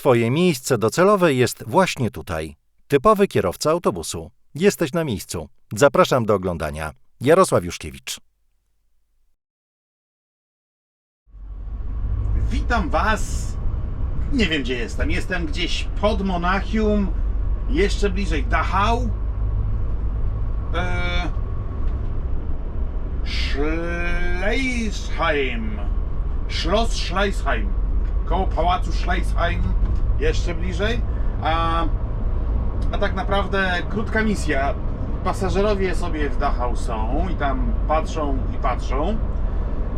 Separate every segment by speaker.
Speaker 1: Twoje miejsce docelowe jest właśnie tutaj. Typowy kierowca autobusu. Jesteś na miejscu. Zapraszam do oglądania. Jarosław Juszkiewicz.
Speaker 2: Witam Was. Nie wiem gdzie jestem. Jestem gdzieś pod Monachium, jeszcze bliżej Dachau. Eee, Schleisheim. Schloss Schleisheim. Koło pałacu Schleisheim. Jeszcze bliżej. A, a tak naprawdę krótka misja. Pasażerowie sobie w Dachau są i tam patrzą i patrzą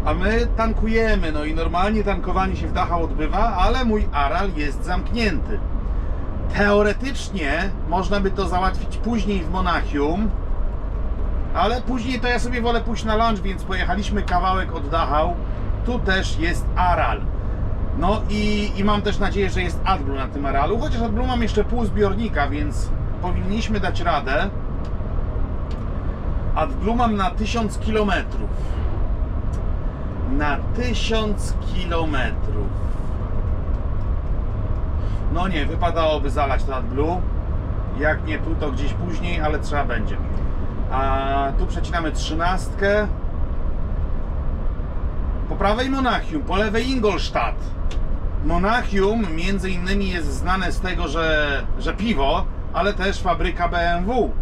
Speaker 2: a my tankujemy. No i normalnie tankowanie się w Dachau odbywa, ale mój aral jest zamknięty. Teoretycznie można by to załatwić później w Monachium, ale później to ja sobie wolę pójść na lunch, więc pojechaliśmy kawałek od Dachau. Tu też jest aral. No i, i mam też nadzieję, że jest AdBlue na tym aralu, chociaż AdBlue mam jeszcze pół zbiornika, więc powinniśmy dać radę. AdBlue mam na 1000 kilometrów na 1000 kilometrów. No nie, wypadałoby zalać to AdBlue. Jak nie tu, to gdzieś później, ale trzeba będzie. A tu przecinamy trzynastkę. Po prawej Monachium, po lewej Ingolstadt. Monachium między innymi jest znane z tego, że, że piwo, ale też fabryka BMW.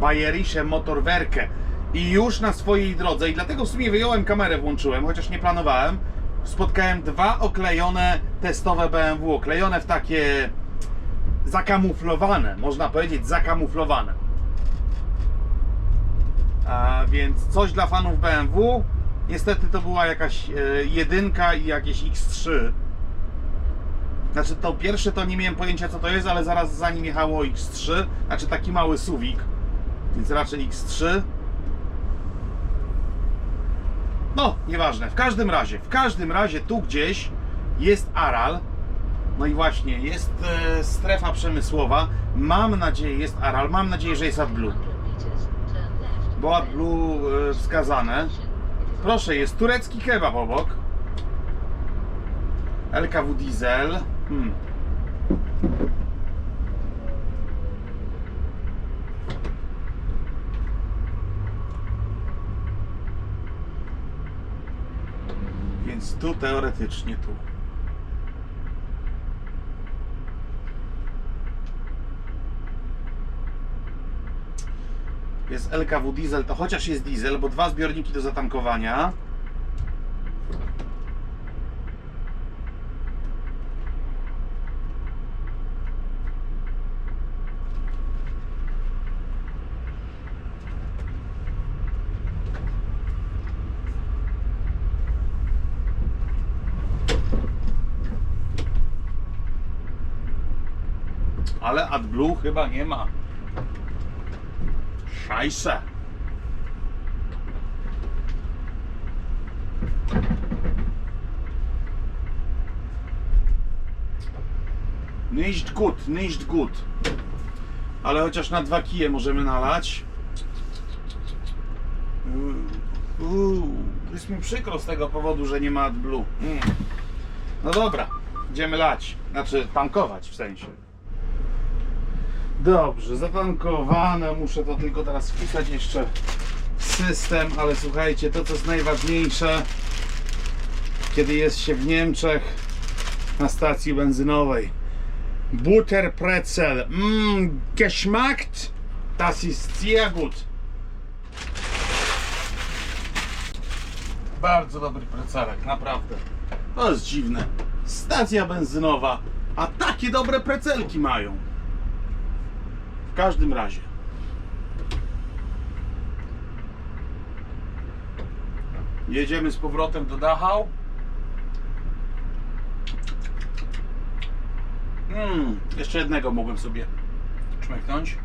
Speaker 2: Bayerische Motorwerke i już na swojej drodze, i dlatego w sumie wyjąłem kamerę, włączyłem, chociaż nie planowałem, spotkałem dwa oklejone testowe BMW, oklejone w takie zakamuflowane, można powiedzieć zakamuflowane. A więc coś dla fanów BMW. Niestety to była jakaś e, jedynka i jakieś X3. Znaczy to pierwsze to nie miałem pojęcia co to jest, ale zaraz za nim jechało X3, znaczy taki mały suwik, więc raczej X3. No, nieważne. W każdym razie, w każdym razie tu gdzieś jest Aral. No i właśnie, jest e, strefa przemysłowa. Mam nadzieję, jest Aral. Mam nadzieję, że jest AdBlue. Bo AdBlue e, wskazane. Proszę, jest turecki kebab obok. LKW Diesel. Hmm. Więc tu teoretycznie tu. Jest LKW diesel, to chociaż jest diesel, bo dwa zbiorniki do zatankowania. Ale AdBlue chyba nie ma. Szajse. Nicht gut, nicht gut. Ale chociaż na dwa kije możemy nalać. Uuu, jest mi przykro z tego powodu, że nie ma AdBlue. Mm. No dobra, idziemy lać. Znaczy tankować w sensie. Dobrze, zatankowane. Muszę to tylko teraz wpisać jeszcze w system, ale słuchajcie, to co jest najważniejsze, kiedy jest się w Niemczech na stacji benzynowej. Butterpretzel. Mmm, geschmackt. Das ist sehr gut. Bardzo dobry precelek, naprawdę. To jest dziwne. Stacja benzynowa, a takie dobre precelki mają. Każdym razie. Jedziemy z powrotem do Dachau. Mm, jeszcze jednego mogłem sobie czmeknąć.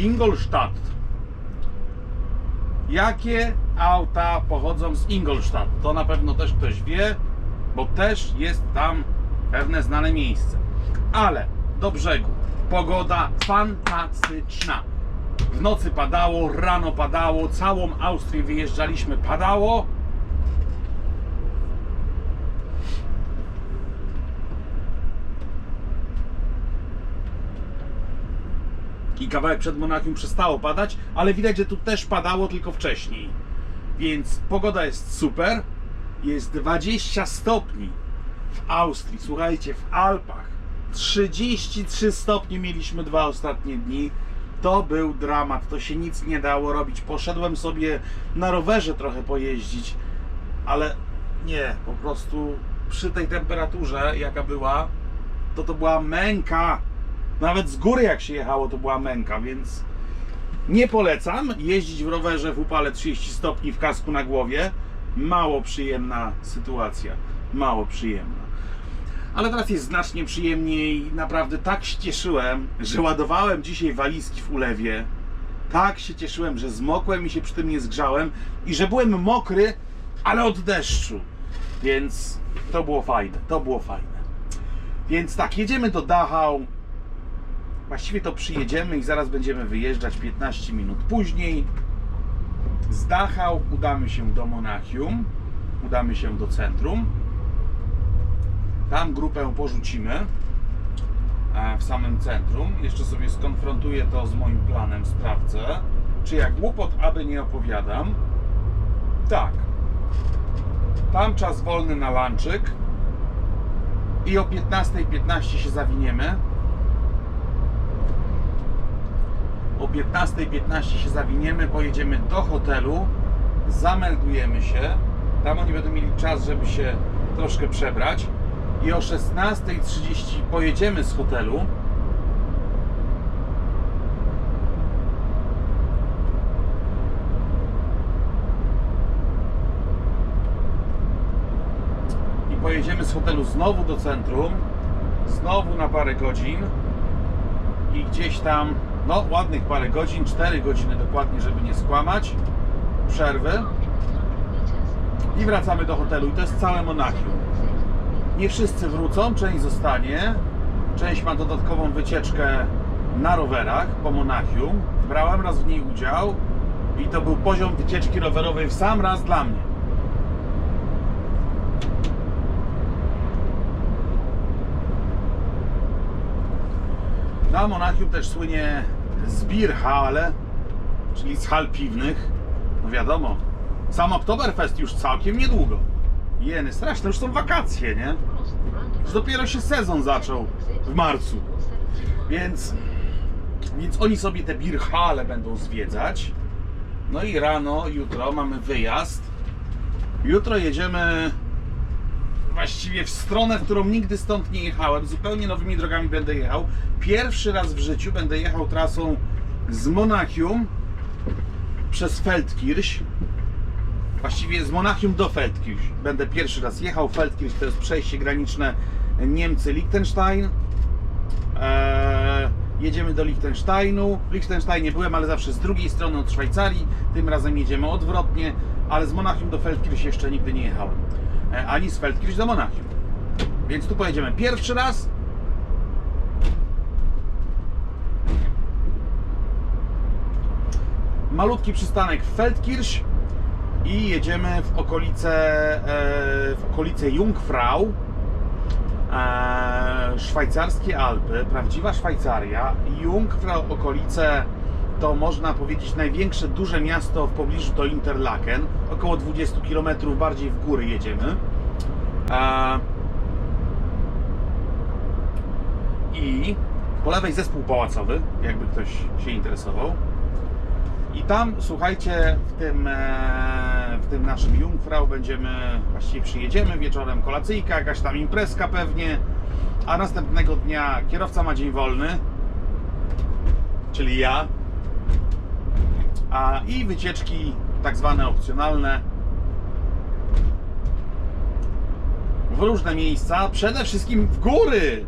Speaker 2: Ingolstadt. Jakie auta pochodzą z Ingolstadt? To na pewno też ktoś wie, bo też jest tam pewne znane miejsce. Ale do brzegu. Pogoda fantastyczna. W nocy padało, rano padało, całą Austrię wyjeżdżaliśmy, padało. I kawałek przed Monachium przestało padać, ale widać, że tu też padało tylko wcześniej. Więc pogoda jest super. Jest 20 stopni w Austrii. Słuchajcie, w Alpach 33 stopnie mieliśmy dwa ostatnie dni. To był dramat, to się nic nie dało robić. Poszedłem sobie na rowerze trochę pojeździć, ale nie, po prostu przy tej temperaturze, jaka była, to to była męka. Nawet z góry jak się jechało, to była męka, więc nie polecam jeździć w rowerze w upale 30 stopni w kasku na głowie. Mało przyjemna sytuacja, mało przyjemna. Ale teraz jest znacznie przyjemniej. Naprawdę tak się cieszyłem, że ładowałem dzisiaj walizki w ulewie. Tak się cieszyłem, że zmokłem i się przy tym nie zgrzałem i że byłem mokry, ale od deszczu. Więc to było fajne, to było fajne. Więc tak, jedziemy do Dachau. Właściwie to przyjedziemy i zaraz będziemy wyjeżdżać 15 minut później. Z Dachau udamy się do Monachium, udamy się do centrum. Tam grupę porzucimy w samym centrum. Jeszcze sobie skonfrontuję to z moim planem, sprawdzę, czy jak głupot aby nie opowiadam. Tak. Tam czas wolny na lunczyk i o 15.15 się zawiniemy. O 15.15 się zawiniemy, pojedziemy do hotelu, zameldujemy się. Tam oni będą mieli czas, żeby się troszkę przebrać. I o 16.30 pojedziemy z hotelu. Pojedziemy z hotelu znowu do centrum. Znowu na parę godzin i gdzieś tam, no ładnych parę godzin, 4 godziny dokładnie, żeby nie skłamać, przerwy i wracamy do hotelu i to jest całe Monachium. Nie wszyscy wrócą, część zostanie, część ma dodatkową wycieczkę na rowerach po Monachium. Brałem raz w niej udział i to był poziom wycieczki rowerowej w sam raz dla mnie. Na Monachium też słynie z Bierhalle, czyli z hal piwnych. No wiadomo, sam Oktoberfest już całkiem niedługo. Jeny, straszne, już są wakacje, nie? Już dopiero się sezon zaczął w marcu. Więc, więc oni sobie te Bierhalle będą zwiedzać. No i rano, jutro mamy wyjazd. Jutro jedziemy właściwie w stronę, w którą nigdy stąd nie jechałem. Zupełnie nowymi drogami będę jechał. Pierwszy raz w życiu będę jechał trasą z Monachium przez Feldkirch. Właściwie z Monachium do Feldkirch. Będę pierwszy raz jechał. Feldkirch to jest przejście graniczne Niemcy-Liechtenstein. Eee, jedziemy do Liechtensteinu. W Liechtensteinie byłem, ale zawsze z drugiej strony od Szwajcarii. Tym razem jedziemy odwrotnie, ale z Monachium do Feldkirch jeszcze nigdy nie jechałem. E, ani z Feldkirch do Monachium. Więc tu pojedziemy pierwszy raz. Malutki przystanek Feldkirch i jedziemy w okolice, e, w okolice Jungfrau. E, szwajcarskie Alpy, prawdziwa Szwajcaria. Jungfrau, okolice to można powiedzieć największe duże miasto w pobliżu to Interlaken. Około 20 km bardziej w góry jedziemy. E, I po lewej zespół pałacowy, jakby ktoś się interesował. I tam, słuchajcie, w tym, e, w tym naszym Jungfrau będziemy, właściwie przyjedziemy wieczorem, kolacyjka, jakaś tam imprezka pewnie, a następnego dnia kierowca ma dzień wolny, czyli ja, a i wycieczki tak zwane opcjonalne w różne miejsca, przede wszystkim w góry,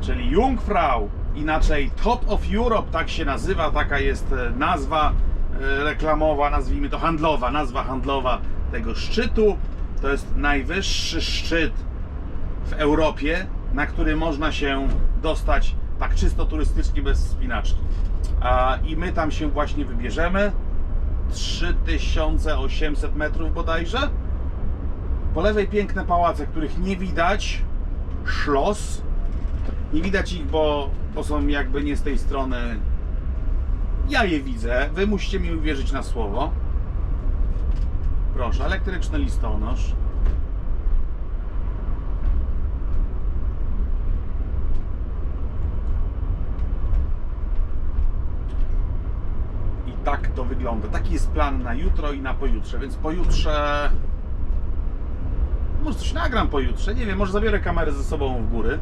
Speaker 2: czyli Jungfrau, inaczej Top of Europe, tak się nazywa, taka jest e, nazwa e, reklamowa, nazwijmy to handlowa, nazwa handlowa tego szczytu. To jest najwyższy szczyt w Europie, na który można się dostać tak czysto turystycznie bez spinaczki. I my tam się właśnie wybierzemy. 3800 metrów bodajże. Po lewej piękne pałace, których nie widać. Szlos. Nie widać ich, bo, bo są jakby nie z tej strony. Ja je widzę. Wy musicie mi uwierzyć na słowo. Proszę, elektryczny listonosz. Tak to wygląda. Taki jest plan na jutro i na pojutrze, więc pojutrze. Może coś nagram pojutrze, nie wiem, może zabiorę kamerę ze sobą w góry.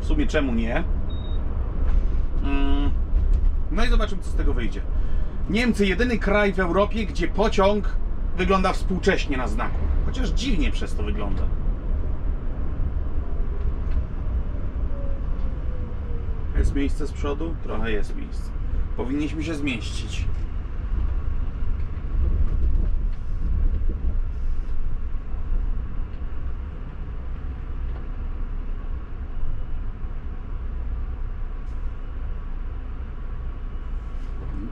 Speaker 2: W sumie czemu nie? Mm. No i zobaczymy, co z tego wyjdzie. Niemcy, jedyny kraj w Europie, gdzie pociąg wygląda współcześnie na znaku. Chociaż dziwnie przez to wygląda. Jest miejsce z przodu? Trochę jest miejsce. Powinniśmy się zmieścić.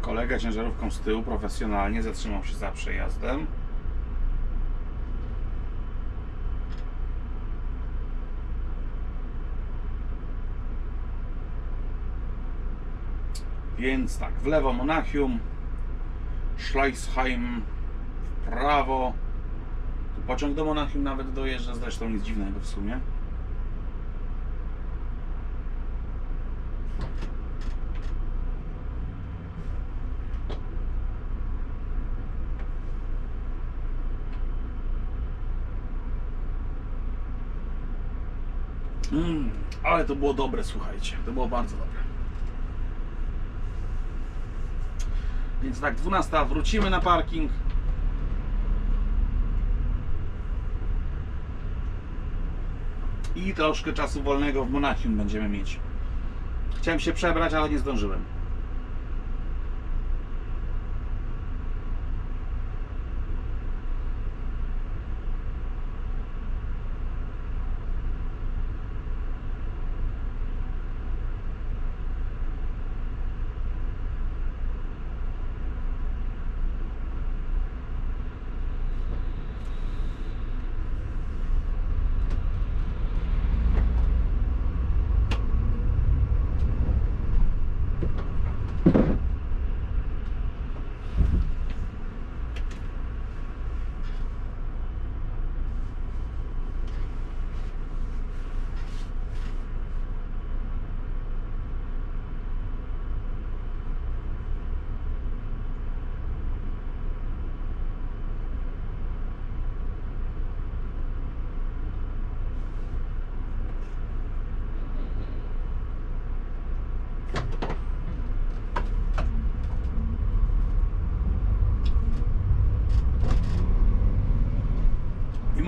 Speaker 2: Kolega ciężarówką z tyłu profesjonalnie zatrzymał się za przejazdem. Więc tak, w lewo Monachium, Schleißheim w prawo. Tu pociąg do Monachium nawet dojeżdża, zresztą nic dziwnego w sumie. Mm, ale to było dobre, słuchajcie. To było bardzo dobre. Więc tak, 12 wrócimy na parking. I troszkę czasu wolnego w Monachium będziemy mieć. Chciałem się przebrać, ale nie zdążyłem.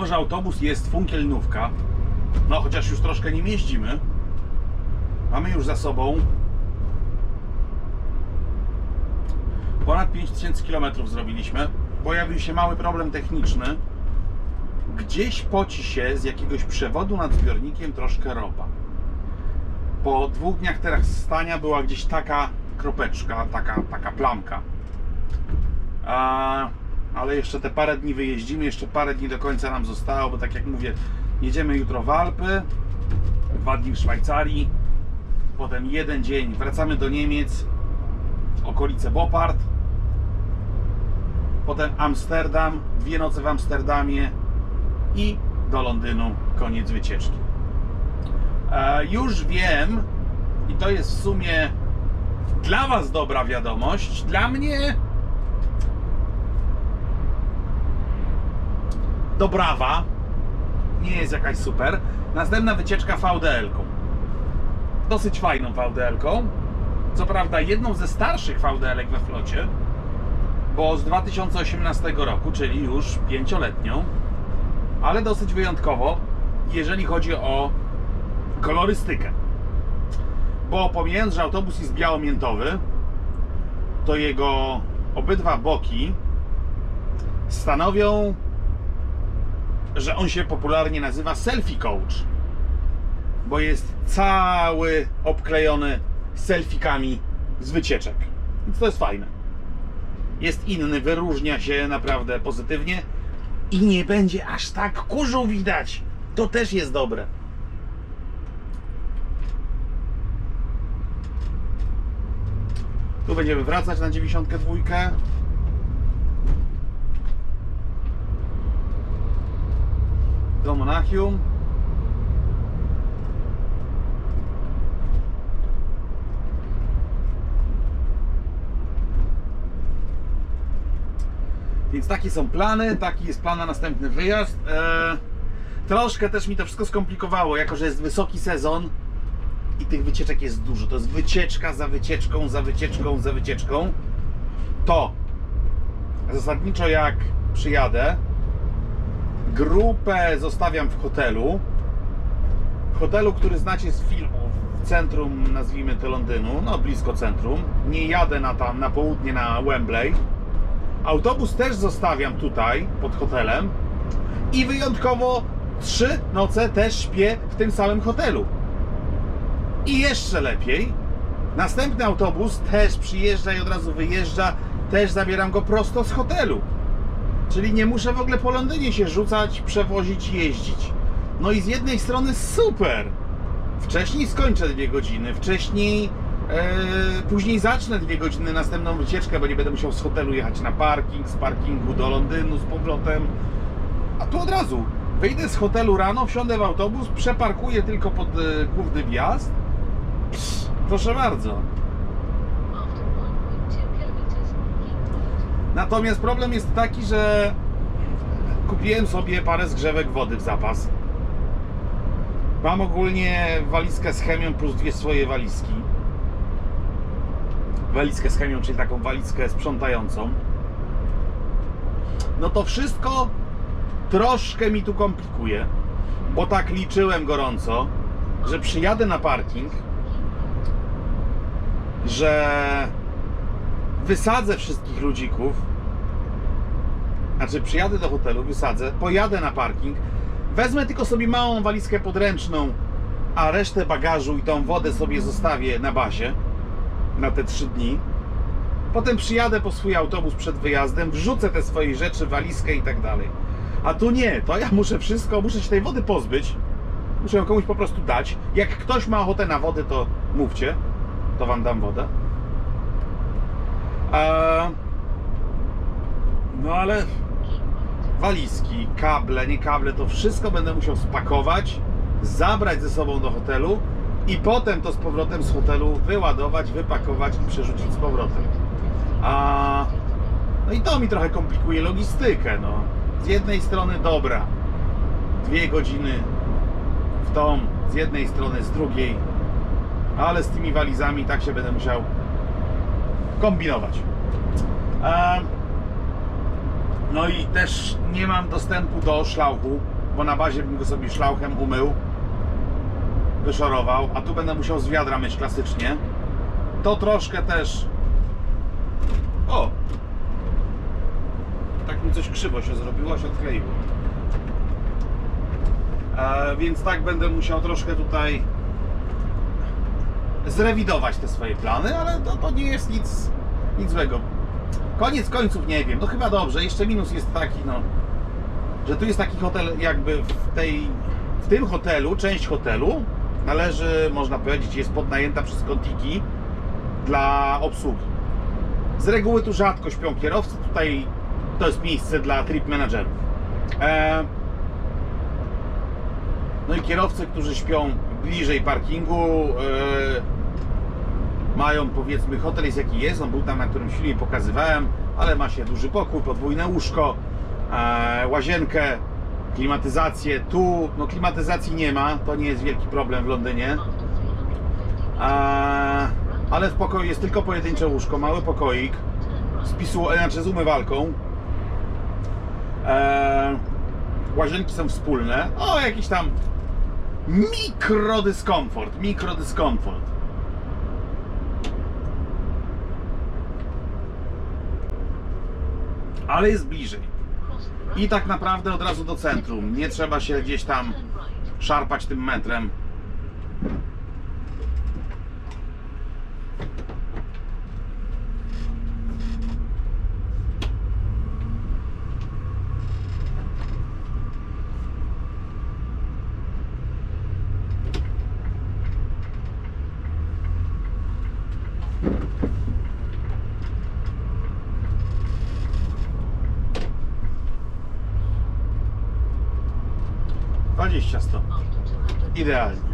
Speaker 2: Że autobus jest funkielnówka, no chociaż już troszkę nim jeździmy, mamy już za sobą ponad 5000 km zrobiliśmy. Pojawił się mały problem techniczny. Gdzieś poci się z jakiegoś przewodu nad zbiornikiem troszkę ropa. Po dwóch dniach teraz stania była gdzieś taka kropeczka, taka, taka plamka. Ale jeszcze te parę dni wyjeździmy, jeszcze parę dni do końca nam zostało, bo tak jak mówię, jedziemy jutro w Alpy, dwa dni w Szwajcarii, potem jeden dzień wracamy do Niemiec, okolice Bopart, potem Amsterdam, dwie noce w Amsterdamie i do Londynu koniec wycieczki. E, już wiem, i to jest w sumie dla Was dobra wiadomość, dla mnie dobrawa, nie jest jakaś super. Następna wycieczka VDL-ką. Dosyć fajną VDL-ką. Co prawda jedną ze starszych VDL-ek we flocie, bo z 2018 roku, czyli już pięcioletnią, ale dosyć wyjątkowo, jeżeli chodzi o kolorystykę. bo pomijając, że autobus jest białomiętowy, to jego obydwa boki stanowią, że on się popularnie nazywa selfie coach, bo jest cały obklejony selfikami z wycieczek. Więc to jest fajne. Jest inny, wyróżnia się naprawdę pozytywnie i nie będzie aż tak kurzu widać. To też jest dobre. Tu będziemy wracać na 92. Do Monachium. Więc takie są plany, taki jest plan na następny wyjazd. Eee, troszkę też mi to wszystko skomplikowało, jako że jest wysoki sezon i tych wycieczek jest dużo. To jest wycieczka za wycieczką, za wycieczką, za wycieczką. To zasadniczo jak przyjadę, grupę zostawiam w hotelu. W hotelu, który znacie z filmów w centrum, nazwijmy to Londynu, no blisko centrum. Nie jadę na tam, na południe, na Wembley. Autobus też zostawiam tutaj, pod hotelem. I wyjątkowo trzy noce też śpię w tym samym hotelu. I jeszcze lepiej, następny autobus też przyjeżdża i od razu wyjeżdża. Też zabieram go prosto z hotelu. Czyli nie muszę w ogóle po Londynie się rzucać, przewozić, jeździć. No i z jednej strony super. Wcześniej skończę dwie godziny, wcześniej, e, później zacznę dwie godziny następną wycieczkę, bo nie będę musiał z hotelu jechać na parking, z parkingu do Londynu z powrotem. A tu od razu wyjdę z hotelu rano, wsiądę w autobus, przeparkuję tylko pod e, główny wjazd. Psz, proszę bardzo. Natomiast problem jest taki, że kupiłem sobie parę zgrzewek wody w zapas. Mam ogólnie walizkę z chemią plus dwie swoje walizki. Walizkę z chemią, czyli taką walizkę sprzątającą. No to wszystko troszkę mi tu komplikuje, bo tak liczyłem gorąco, że przyjadę na parking, że wysadzę wszystkich ludzików, znaczy przyjadę do hotelu, wysadzę, pojadę na parking, wezmę tylko sobie małą walizkę podręczną, a resztę bagażu i tą wodę sobie zostawię na bazie na te trzy dni. Potem przyjadę po swój autobus przed wyjazdem, wrzucę te swoje rzeczy, walizkę i tak dalej. A tu nie, to ja muszę wszystko, muszę się tej wody pozbyć. Muszę ją komuś po prostu dać. Jak ktoś ma ochotę na wodę, to mówcie, to wam dam wodę. Eee, no ale walizki, kable, nie kable, to wszystko będę musiał spakować, zabrać ze sobą do hotelu i potem to z powrotem z hotelu wyładować, wypakować i przerzucić z powrotem. A, no i to mi trochę komplikuje logistykę. No. Z jednej strony dobra, dwie godziny w tą, z jednej strony, z drugiej, ale z tymi walizami tak się będę musiał kombinować. No i też nie mam dostępu do szlauchu, bo na bazie bym go sobie szlauchem umył, wyszorował, a tu będę musiał z wiadra myć klasycznie. To troszkę też. O! Tak mi coś krzywo się zrobiło, się odkleiło. E, więc tak będę musiał troszkę tutaj zrewidować te swoje plany, ale to, to nie jest nic, nic złego. Koniec końców nie wiem, no chyba dobrze. Jeszcze minus jest taki, no, że tu jest taki hotel, jakby w tej, w tym hotelu, część hotelu należy, można powiedzieć, jest podnajęta przez Contiki dla obsługi. Z reguły tu rzadko śpią kierowcy, tutaj to jest miejsce dla trip managerów. E, no i kierowcy, którzy śpią bliżej parkingu, e, mają powiedzmy, hotel jest jaki jest, on był tam na którymś filmie pokazywałem, ale ma się duży pokój, podwójne łóżko, e, łazienkę, klimatyzację. Tu, no klimatyzacji nie ma, to nie jest wielki problem w Londynie.
Speaker 3: After 350
Speaker 2: E, ale w pokoju jest tylko pojedyncze łóżko, mały pokoik z pisu, znaczy z umywalką. E, łazienki są wspólne. O, jakiś tam mikrodyskomfort, mikrodyskomfort. Ale jest bliżej. I tak naprawdę od razu do centrum. Nie trzeba się gdzieś tam szarpać tym metrem.
Speaker 3: ideal.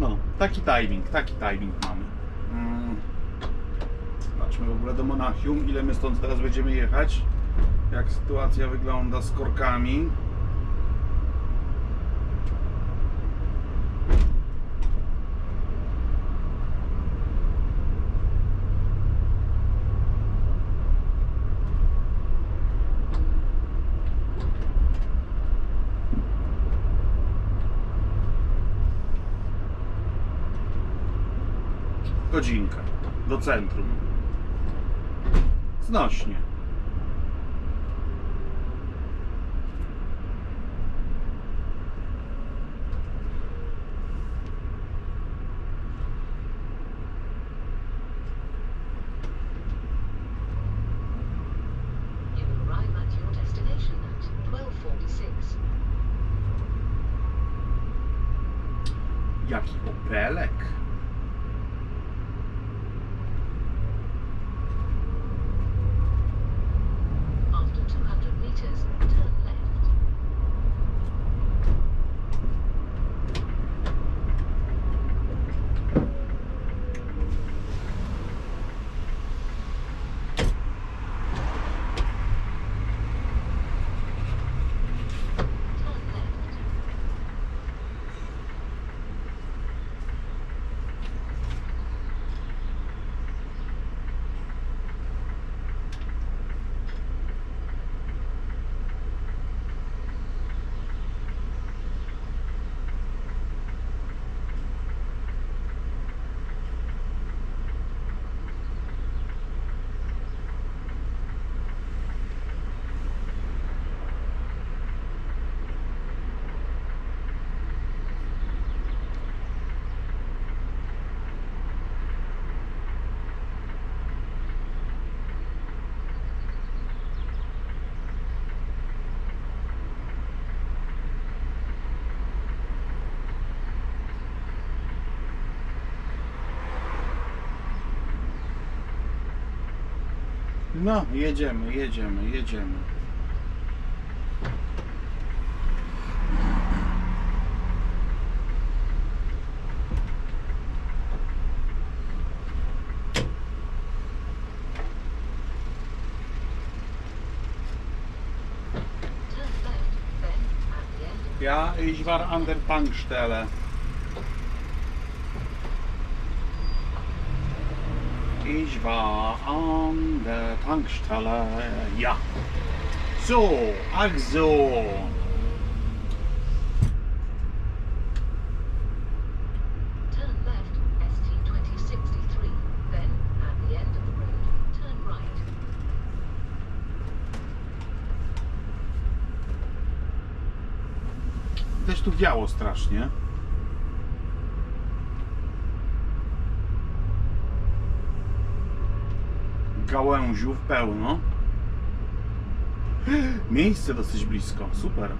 Speaker 3: No, taki timing, taki timing mamy. Mm. Zobaczmy w ogóle do Monachium, ile my stąd teraz będziemy jechać. Jak sytuacja wygląda z korkami. Godzinka do centrum. Znośnie. You arrive at your destination at 1246.
Speaker 2: Jaki opelek. No, jedziemy, jedziemy, jedziemy. Ja, ich war an der Tankstelle. Ich war an der Tankstelle. Ja. So, ach so.
Speaker 3: Też
Speaker 2: tu działo strasznie. Gałęziów pełno. Miejsce dosyć blisko, super.